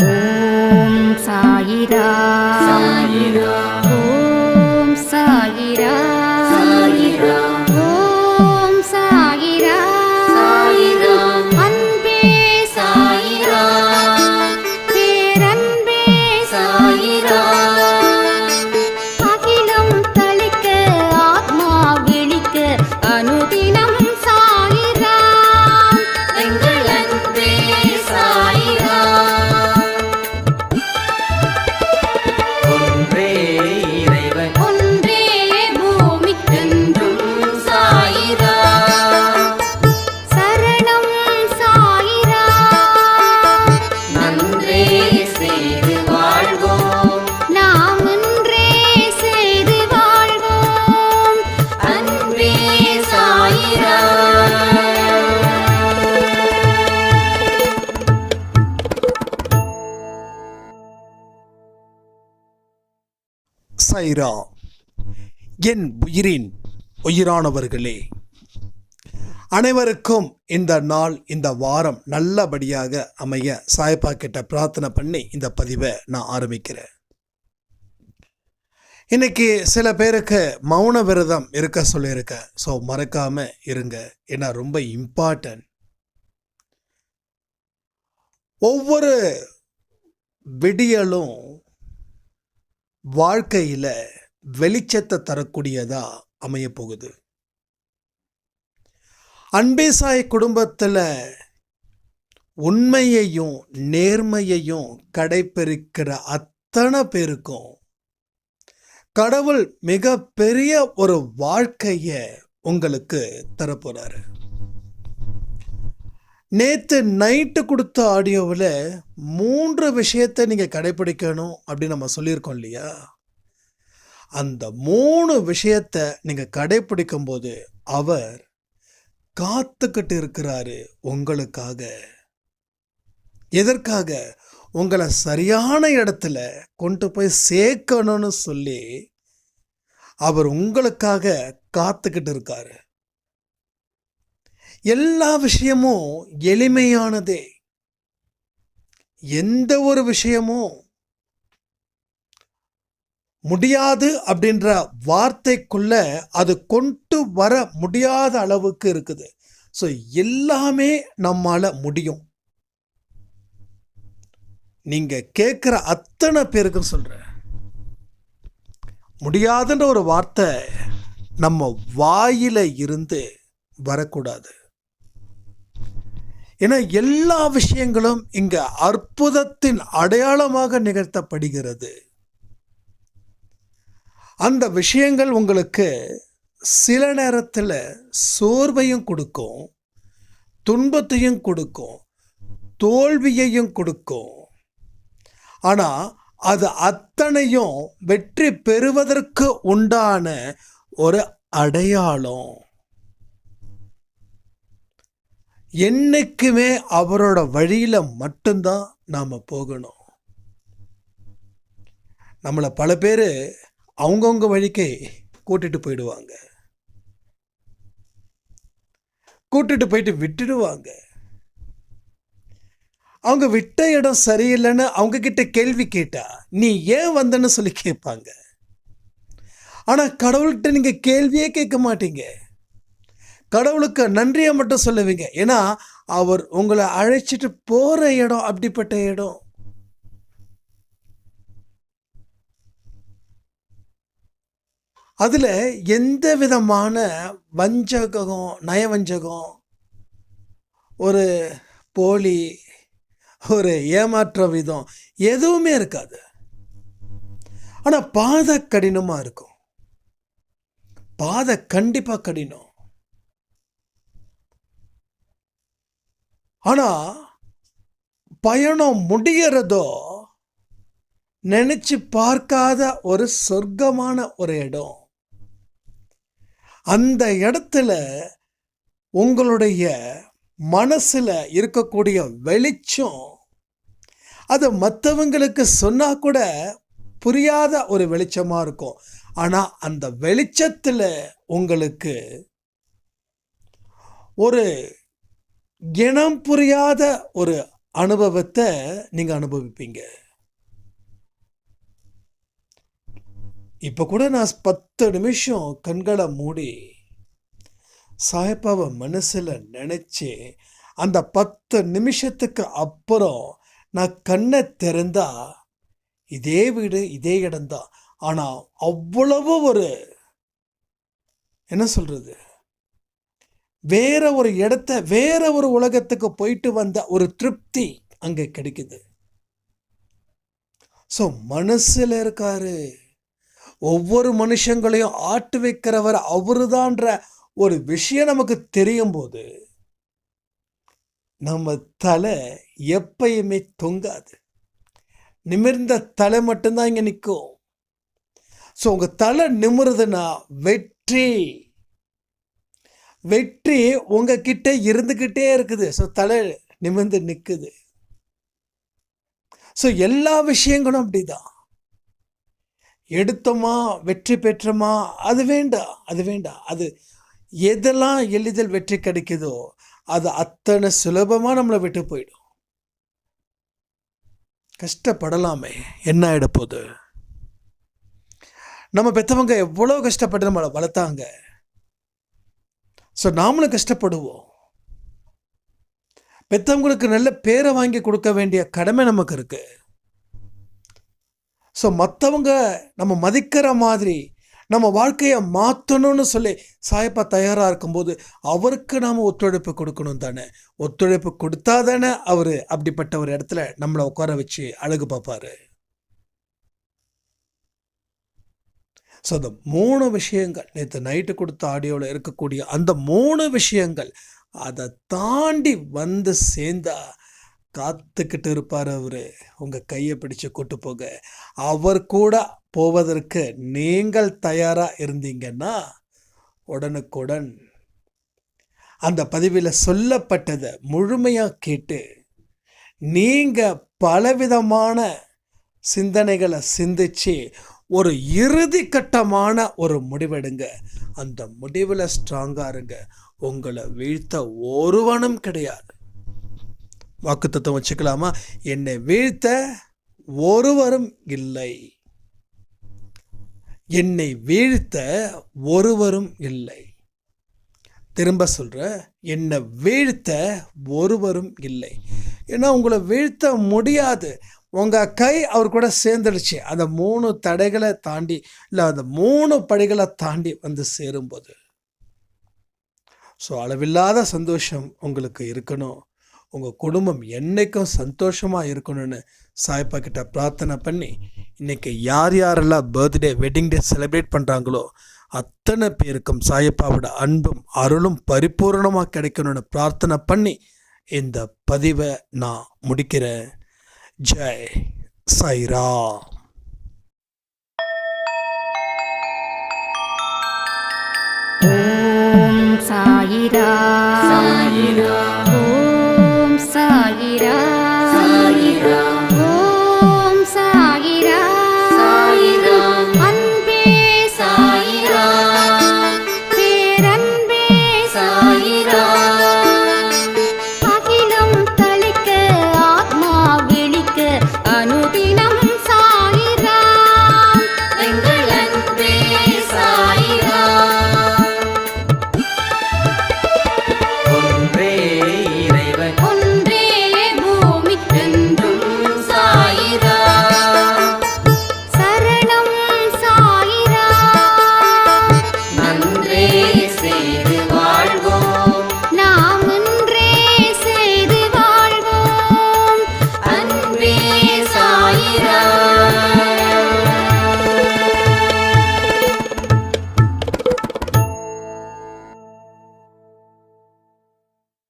五彩的。சைரா என் உயிரின் உயிரானவர்களே அனைவருக்கும் இந்த நாள் இந்த வாரம் நல்லபடியாக அமைய சாய்பா கிட்ட பிரார்த்தனை பண்ணி இந்த பதிவை நான் ஆரம்பிக்கிறேன். இன்னைக்கு சில பேருக்கு மௌன விரதம் இருக்க சொல்லியிருக்கேன் ஸோ மறக்காம இருங்க. ஏன்னா ரொம்ப இம்பார்ட்டன்ட் ஒவ்வொரு விடியலும் வாழ்க்கையில் வெளிச்சத்தை தரக்கூடியதாக அமைய போகுது அன்பேசாய் குடும்பத்தில் உண்மையையும் நேர்மையையும் கடைபிடிக்கிற அத்தனை பேருக்கும் கடவுள் மிக பெரிய ஒரு வாழ்க்கையை உங்களுக்கு தரப்போகிறாரு நேற்று நைட்டு கொடுத்த ஆடியோவில் மூன்று விஷயத்தை நீங்கள் கடைப்பிடிக்கணும் அப்படின்னு நம்ம சொல்லியிருக்கோம் இல்லையா? அந்த மூணு விஷயத்தை நீங்கள் கடைப்பிடிக்கும் போது அவர் காத்துக்கிட்டு இருக்கிறாரு உங்களுக்காக. எதற்காக? உங்களை சரியான இடத்துல கொண்டு போய் சேர்க்கணும்னு சொல்லி அவர் உங்களுக்காக காத்துக்கிட்டு இருக்காரு. எல்லா விஷயமும் எளிமையானதே. எந்த ஒரு விஷயமும் முடியாது அப்படின்ற வார்த்தைக்குள்ள அது கொண்டு வர முடியாத அளவுக்கு இருக்குது. ஸோ எல்லாமே நம்மால் முடியும். நீங்கள் கேட்குற அத்தனை பேருக்கும் சொல்கிறேன் முடியாதுன்ற ஒரு வார்த்தை நம்ம வாயில் இருந்து வரக்கூடாது. ஏன்னா எல்லா விஷயங்களும் இங்க அற்புதத்தின் அடையாளமாக நிகழ்த்தப்படுகிறது. அந்த விஷயங்கள் உங்களுக்கு சில நேரத்தில் சோர்வையும் கொடுக்கும் துன்பத்தையும் கொடுக்கும் தோல்வியையும் கொடுக்கும். ஆனால் அது அத்தனையும் வெற்றி பெறுவதற்கு உண்டான ஒரு அடையாளம். என்னைக்குமே அவரோட வழியில மட்டும்தான் நாம் போகணும். நம்மளை பல பேர் அவங்கவுங்க வழிக்கு கூட்டிட்டு போயிடுவாங்க. கூட்டிட்டு போயிட்டு விட்டுடுவாங்க. அவங்க விட்ட இடம் சரியில்லைன்னு அவங்க கிட்ட கேள்வி கேட்டா நீ ஏன் வந்தன்னு சொல்லி கேட்பாங்க. ஆனால் கடவுள்கிட்ட நீங்கள் கேள்வியே கேட்க மாட்டீங்க. கடவுளுக்கு நன்றியை மட்டும் சொல்லுவீங்க. ஏன்னா அவர் உங்களை அழைச்சிட்டு போற இடம் அப்படிப்பட்ட இடம். அதில் எந்த விதமான வஞ்சகம் நயவஞ்சகம் ஒரு போலி ஒரு ஏமாற்ற விதம் எதுவுமே இருக்காது. ஆனால் பாதை கடினமாக இருக்கும். பாதை கண்டிப்பாக கடினம். ஆனால் பயணம் முடியறதோ நினச்சி பார்க்காத ஒரு சொர்க்கமான ஒரு இடம். அந்த இடத்துல உங்களுடைய மனசில் இருக்கக்கூடிய வெளிச்சம் அது மற்றவங்களுக்கு சொன்னால் கூட புரியாத ஒரு வெளிச்சமாக இருக்கும். ஆனால் அந்த வெளிச்சத்தில் உங்களுக்கு ஒரு இனம் புரியாத ஒரு அனுபவத்தை நீங்கள் அனுபவிப்பீங்க. இப்போ கூட நான் பத்து நிமிஷம் கண்களை மூடி சாயப்பாவை மனசில் நினச்சி அந்த பத்து நிமிஷத்துக்கு அப்புறம் நான் கண்ணை திறந்தா இதே வீடு இதே இடம்தான். ஆனால் அவ்வளவு ஒரு என்ன சொல்கிறது வேற ஒரு இடத்த வேற ஒரு உலகத்துக்கு போயிட்டு வந்த ஒரு திருப்தி அங்கே கிடைக்குது. ஸோ மனசில் இருக்காரு. ஒவ்வொரு மனுஷங்களையும் ஆட்டு வைக்கிறவர் அவருதான்ற ஒரு விஷயம் நமக்கு தெரியும் போது நம்ம தலை எப்பயுமே தொங்காது. நிமிர்ந்த தலை மட்டும்தான் இங்கே நிற்கும் ஸோ உங்கள் தலை நிமிருதுன்னா வெற்றி வெற்றி உங்ககிட்ட இருந்துக்கிட்டே இருக்குது. ஸோ தலை நிமிர்ந்து நிற்குது ஸோ எல்லா விஷயங்களும் அப்படிதான். எடுத்தோமா வெற்றி பெற்றோமா அது வேண்டாம் அது வேண்டாம் அது எதெல்லாம் எளிதில் வெற்றி கிடைக்குதோ அது அத்தனை சுலபமாக நம்மளை விட்டு போயிடும். கஷ்டப்படலாமே என்ன ஆகிட போகுது நம்ம பெற்றவங்க எவ்வளோ கஷ்டப்பட்டு நம்மளை வளர்த்தாங்க? ஸோ நாமளும் கஷ்டப்படுவோம். பெற்றவங்களுக்கு நல்ல பேரை வாங்கி கொடுக்க வேண்டிய கடமை நமக்கு இருக்குது ஸோ மற்றவங்க நம்ம மதிக்கிற மாதிரி நம்ம வாழ்க்கையை மாற்றணும்னு சொல்லி சாயப்பா தயாராக இருக்கும்போது அவருக்கு நாம் ஒத்துழைப்பு கொடுக்கணும் தானே. ஒத்துழைப்பு கொடுத்தா தானே அவர் அப்படிப்பட்ட ஒரு இடத்துல நம்மளை உட்கார வச்சு அழகு பார்ப்பாரு. ஸோ அந்த மூணு விஷயங்கள் நேற்று நைட்டு கொடுத்த ஆடியோவில் இருக்கக்கூடிய அந்த மூணு விஷயங்கள் அதை தாண்டி வந்து சேர்ந்தா காத்துக்கிட்டு இருப்பார் அவர். உங்கள் கையை பிடிச்சு கூட்டு போக அவர் கூட போவதற்கு நீங்கள் தயாராக இருந்தீங்கன்னா உடனுக்குடன் அந்த பதிவில் சொல்லப்பட்டதை முழுமையாக கேட்டு நீங்கள் பலவிதமான சிந்தனைகளை சிந்திச்சு ஒரு இறுதி கட்டமான ஒரு முடிவெடுங்க. அந்த முடிவில் ஸ்ட்ராங்காக இருங்க. உங்களை வீழ்த்த ஒருவனும் கிடையாது. வாக்குத்தத்தம் வச்சுக்கலாமா? என்னை வீழ்த்த ஒருவரும் இல்லை. என்னை வீழ்த்த ஒருவரும் இல்லை. திரும்ப சொல்ற என்னை வீழ்த்த ஒருவரும் இல்லை. ஏன்னா உங்களை வீழ்த்த முடியாது. உங்கள் கை அவர் கூட சேர்ந்துடுச்சு. அந்த மூணு தடைகளை தாண்டி இல்லை அந்த மூணு படிகளை தாண்டி வந்து சேரும்போது. ஸோ அளவில்லாத சந்தோஷம் உங்களுக்கு இருக்கணும். உங்கள் குடும்பம் என்றைக்கும் சந்தோஷமாக இருக்கணும்னு சாய்ப்பா கிட்ட பிரார்த்தனை பண்ணி இன்னைக்கு யார் யாரெல்லாம் பர்த்டே வெட்டிங் டே செலிப்ரேட் பண்ணுறாங்களோ அத்தனை பேருக்கும் சாயப்பாவோட அன்பும் அருளும் பரிபூர்ணமாக கிடைக்கணும்னு பிரார்த்தனை பண்ணி இந்த பதிவை நான் முடிக்கிறேன். जय साई राम साई राम